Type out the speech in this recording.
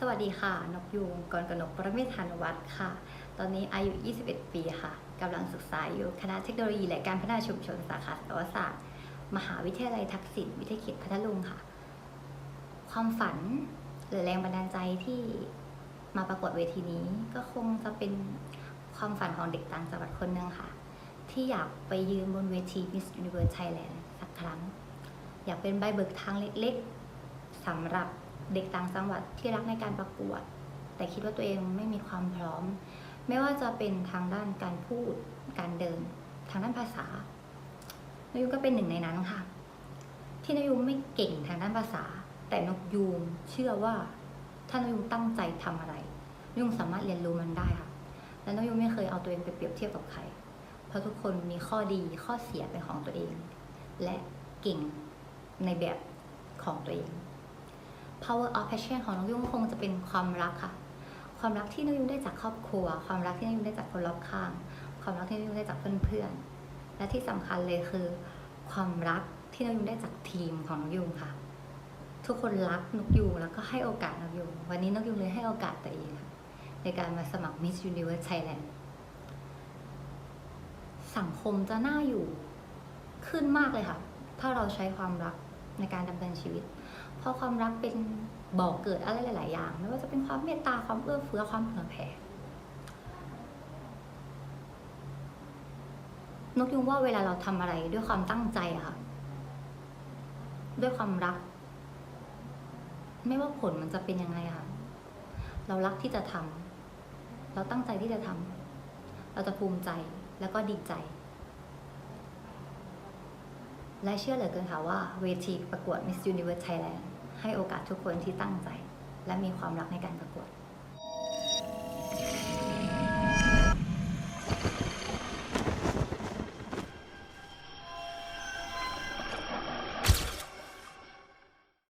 สวัสดีค่ะ นกยูงกรกนกปรเมธานวัฒน์ค่ะ ตอนนี้อายุ 21 ปีค่ะกำลังศึกษาอยู่คณะเทคโนโลยีและการพัฒนาชุมชนสาขาสัตวศาสตร์ มหาวิทยาลัยทักษิณวิทยาเขตพัทลุงค่ะ ความฝันหรือแรงบันดาลใจที่มาประกวดเวทีนี้ ก็คงจะเป็นความฝันของเด็กต่างจังหวัดคนหนึ่งค่ะ ที่อยากไปยืนบนเวที Miss Universe Thailand สักครั้ง อยากเป็นใบเบิกทางเล็กๆสำหรับ เด็กต่างจังหวัดที่รักในการประกวด แต่คิดว่าตัวเองไม่มีความพร้อม ไม่ว่าจะเป็นทางด้านการพูด การเดิน ทางด้านภาษานกยูงก็เป็นหนึ่งในนั้นค่ะ ที่นกยูงไม่เก่งทางด้านภาษา แต่นกยูงเชื่อว่าถ้านกยูงตั้งใจทำอะไรนกยูงสามารถเรียนรู้มันได้ค่ะ และนกยูงไม่เคยเอาตัวเองไปเปรียบเทียบกับใคร เพราะทุกคนมีข้อดีข้อเสียเป็นของตัวเอง และเก่งในแบบของตัวเอง power of passion ของน้องยุ่งคงจะเป็นความรักค่ะ ความรักที่น้องยุ่งได้จากครอบครัว ความรักที่น้องยุ่งได้จากคนรอบข้าง ความรักที่น้องยุ่งได้จากเพื่อนๆ และที่สำคัญเลยคือ ความรักที่น้องยุ่งได้จากทีมของน้องยุ่งค่ะ ทุกคนรักนกยูงแล้วก็ให้โอกาสนกยูงวันนี้นกยูงเลยให้โอกาสตัวเองค่ะในการมาสมัคร Miss Universe Thailand สังคมจะน่าอยู่ขึ้นมากเลยค่ะ ถ้าเราใช้ความรัก ในการดำเนินชีวิต เพราะความรักเป็นบ่อกเกิดอะไรหลาย ๆ อย่าง ไม่ว่าจะเป็นความเมตตาความเอื้อเฟื้อความเผื่อแผ่นกยุงว่าเวลาเราทำอะไรด้วยความตั้งใจอะค่ะ ด้วยความรัก ไม่ว่าผลมันจะเป็นยังไงอะค่ะเรารักที่จะทำเราตั้งใจที่จะทำเราจะภูมิใจแล้วก็ดีใจ และเชื่อเหลือเกินค่ะว่าเวทีประกวด Miss Universe Thailand ให้โอกาสทุกคนที่ตั้งใจ และมีความรักในการประกวด